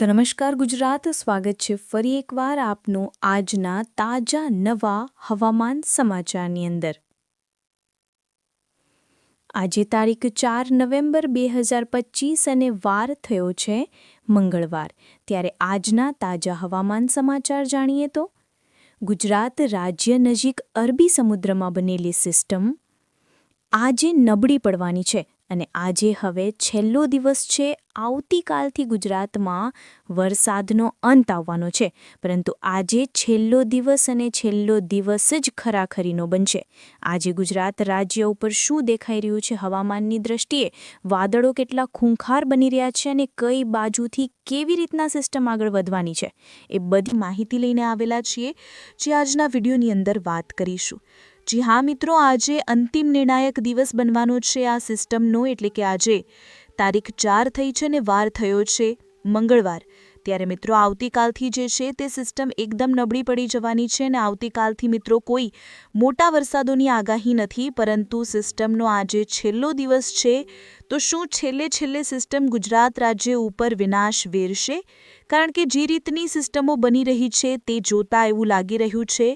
તો નમસ્કાર ગુજરાત, સ્વાગત છે ફરી એકવાર આપનું આજના તાજા નવા હવામાન સમાચારની અંદર. આજે તારીખ ચાર નવેમ્બર બે હજાર પચીસ અને વાર થયો છે મંગળવાર. ત્યારે આજના તાજા હવામાન સમાચાર જાણીએ તો, ગુજરાત રાજ્ય નજીક અરબી સમુદ્રમાં બનેલી સિસ્ટમ આજે નબળી પડવાની છે. અને આજે હવે છેલ્લો દિવસ છે, આવતીકાલથી ગુજરાતમાં વરસાદનો અંત આવવાનો છે. પરંતુ આજે છેલ્લો દિવસ અને છેલ્લો દિવસ જ ખરાખરીનો બનશે. આજે ગુજરાત રાજ્ય ઉપર શું દેખાઈ રહ્યું છે હવામાનની દ્રષ્ટિએ? વાદળો કેટલા ખૂંખાર બની રહ્યા છે અને કઈ બાજુથી કેવી રીતના સિસ્ટમ આગળ વધવાની છે? એ બધી માહિતી લઈને આવેલા છીએ. જે આજના વિડીયોની અંદર વાત કરીશું. જી હા મિત્રો, આજે અંતિમ નિર્ણાયક દિવસ બનવાનો છે આ સિસ્ટમનો, એટલે કે આજે. તારીખ ચાર થઈ છે ને વાર થયો છે, મંગળવાર. ત્યારે મિત્રો, આવતીકાલથી જે છે તે સિસ્ટમ એકદમ નબળી પડી જવાની છે અને આવતીકાલથી મિત્રો કોઈ મોટા વરસાદોની આગાહી નથી, પરંતુ સિસ્ટમનો આજે છેલ્લો દિવસ છે તો શું છેલ્લે છેલ્લે સિસ્ટમ ગુજરાત રાજ્ય ઉપર વિનાશ વેરશે? કારણ કે જે રીતની સિસ્ટમો બની રહી છે તે જોતાં એવું લાગી રહ્યું છે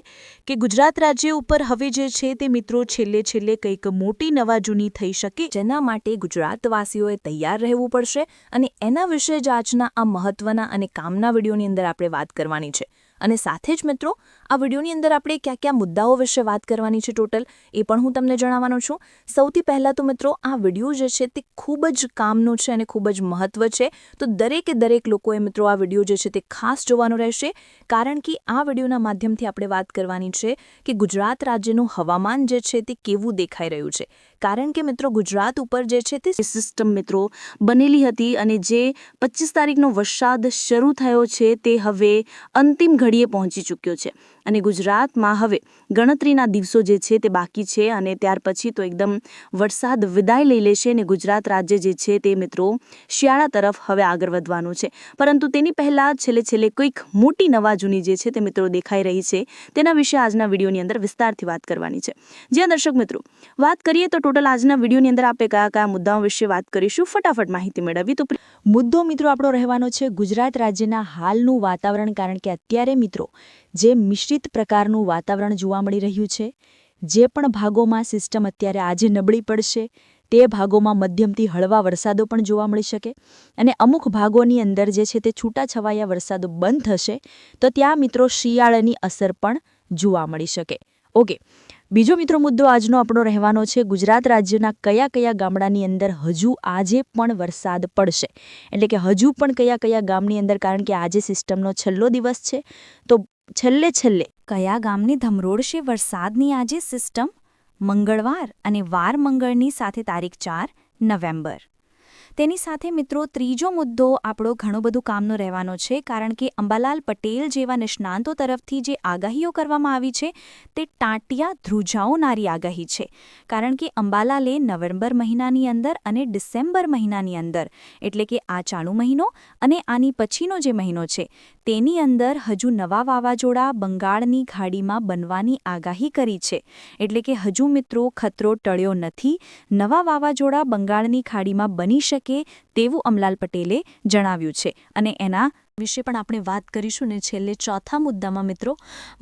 કે ગુજરાત રાજ્ય ઉપર હવે જે છે તે મિત્રો છેલ્લે છેલ્લે કંઈક મોટી નવાજૂની થઈ શકે. જેના માટે ગુજરાતવાસીઓએ તૈયાર રહેવું પડશે અને એના વિશે જ આજના આ મહત્વના અને કામના વિડીયોની અંદર આપણે વાત કરવાની છે. અને સાથે જ મિત્રો, આ વિડીયોની અંદર આપણે કયા કયા મુદ્દાઓ વિશે વાત કરવાની છે ટોટલ એ પણ હું તમને જણાવવાનો છું. સૌથી પહેલાં તો મિત્રો, આ વીડિયો જે છે તે ખૂબ જ કામનો છે અને ખૂબ જ મહત્વ છે. તો દરેકે દરેક લોકોએ મિત્રો આ વીડિયો જે છે તે ખાસ જોવાનો રહેશે. કારણ કે આ વિડીયોના માધ્યમથી આપણે વાત કરવાની છે કે ગુજરાત રાજ્યનું હવામાન જે છે તે કેવું દેખાઈ રહ્યું છે. કારણ કે મિત્રો ગુજરાત ઉપર જે છે તે સિસ્ટમ મિત્રો બનેલી હતી અને જે પચીસ તારીખનો વરસાદ શરૂ થયો છે તે હવે અંતિમ ઘડીએ પહોંચી ચૂક્યો છે. અને ગુજરાતમાં હવે ગણતરીના દિવસો જે છે તે બાકી છે અને ત્યાર પછી તો એકદમ વરસાદ વિદાય લઈ લેશે અને ગુજરાત રાજ્ય જે છે તે મિત્રો શિયાળા તરફ હવે આગળ વધવાનું છે. પરંતુ તેની પહેલાં છેલ્લે છેલ્લે કોઈક મોટી નવા જૂની જે છે તે મિત્રો દેખાઈ રહી છે તેના વિશે આજના વિડીયોની અંદર વિસ્તારથી વાત કરવાની છે. જ્યાં દર્શક મિત્રો, વાત કરીએ તો ટોટલ આજના વિડીયોની અંદર આપણે કયા કયા મુદ્દાઓ વિશે વાત કરીશું ફટાફટ માહિતી મેળવવી તો મુદ્દો મિત્રો આપણો રહેવાનો છે ગુજરાત રાજ્યના હાલનું વાતાવરણ કારણ કે અત્યારે મિત્રો જે મિશ્રિત પ્રકારનું વાતાવરણ જોવા મળી રહ્યું છે, જે પણ ભાગોમાં સિસ્ટમ અત્યારે આજે નબળી પડશે, તે ભાગોમાં મધ્યમથી હળવા વરસાદો પણ જોવા મળી શકે અને અમુક ભાગોની અંદર જે છે તે છૂટાછવાયા વરસાદો બંધ થશે, તો ત્યાં મિત્રો શિયાળાની અસર પણ જોવા મળી શકે. ઓકે, બીજો મિત્રો મુદ્દો આજનો આપણો રહેવાનો છે, ગુજરાત રાજ્યના કયા કયા ગામડાની અંદર હજુ આજે પણ વરસાદ પડશે? એટલે કે હજુ પણ કયા કયા ગામની અંદર, કારણ કે આજે સિસ્ટમનો છેલ્લો દિવસ છે, તો છેલ્લે છેલ્લે કયા ગામની ધમરોડશે વરસાદની આજે સિસ્ટમ મંગળવાર અને વાર મંગળની સાથે તારીખ ચાર નવેમ્બર. તેની સાથે મિત્રો ત્રીજો મુદ્દો આપણો ઘણો બધું કામનો રહેવાનો છે, કારણ કે અંબાલાલ પટેલ જેવા નિષ્ણાંતો તરફથી જે આગાહીઓ કરવામાં આવી છે, તે ટાંટિયા ધ્રુજાઓનારી આગાહી છે. કારણ કે અંબાલાલે નવેમ્બર મહિનાની અંદર અને ડિસેમ્બર મહિનાની અંદર, એટલે કે આ ચાલુ મહિનો અને આની પછીનો જે મહિનો છે, તેની અંદર હજુ નવા વાવાઝોડા બંગાળની ખાડીમાં બનવાની આગાહી કરી છે. એટલે કે હજુ મિત્રો ખતરો ટળ્યો નથી, નવા વાવાઝોડા બંગાળની ખાડીમાં બની શકે શકે તેવું અમલાલ પટેલે જણાવ્યું છે અને એના વિશે પણ આપણે વાત કરીશું ને છેલ્લે ચોથા મુદ્દામાં મિત્રો,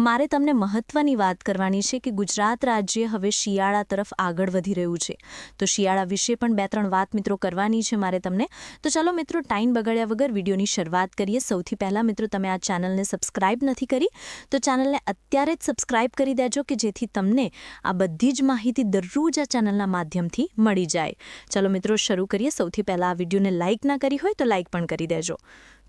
મારે તમને મહત્વની વાત કરવાની છે કે ગુજરાત રાજ્ય હવે શિયાળા તરફ આગળ વધી રહ્યું છે. તો શિયાળા વિશે પણ બે ત્રણ વાત મિત્રો કરવાની છે મારે તમને. તો ચાલો મિત્રો, ટાઈમ બગાડ્યા વગર વિડીયોની શરૂઆત કરીએ. સૌથી પહેલાં મિત્રો, તમે આ ચેનલને સબસ્ક્રાઇબ નથી કરી, તો ચેનલને અત્યારે જ સબસ્ક્રાઇબ કરી દેજો કે જેથી તમને આ બધી જ માહિતી દરરોજ આ ચેનલના માધ્યમથી મળી જાય. ચાલો મિત્રો, શરૂ કરીએ. સૌથી પહેલાં આ વિડીયોને લાઇક ના કરી હોય તો લાઇક પણ કરી દેજો.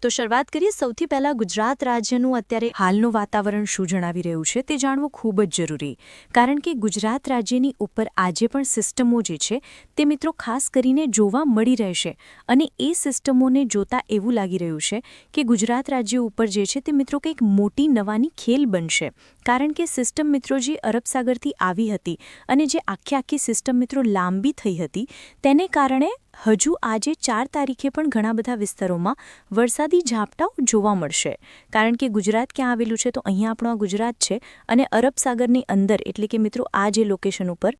તો શરૂઆત કરીએ સૌથી પહેલાં ગુજરાત રાજ્યનું. અત્યારે હાલનું વાતાવરણ શું જણાવી રહ્યું છે તે જાણવું ખૂબ જ જરૂરી. કારણ કે ગુજરાત રાજ્યની ઉપર આજે પણ સિસ્ટમો જે છે તે મિત્રો ખાસ કરીને જોવા મળી રહેશે. અને એ સિસ્ટમોને જોતા એવું લાગી રહ્યું છે કે ગુજરાત રાજ્ય ઉપર જે છે તે મિત્રો કંઈક મોટી નવાની ખેલ બનશે. કારણ કે સિસ્ટમ મિત્રો જે અરબસાગરથી આવી હતી અને જે આખી આખી સિસ્ટમ મિત્રો લાંબી થઈ હતી, તેને કારણે હજુ આજે ચાર તારીખે પણ ઘણા બધા વિસ્તારોમાં વરસાદી ઝાપટાઓ જોવા મળશે. કારણ કે ગુજરાત ક્યાં આવેલું છે? તો અહીંયા આપણું ગુજરાત છે અને અરબ સાગરની અંદર. એટલે કે મિત્રો, આ જે લોકેશન ઉપર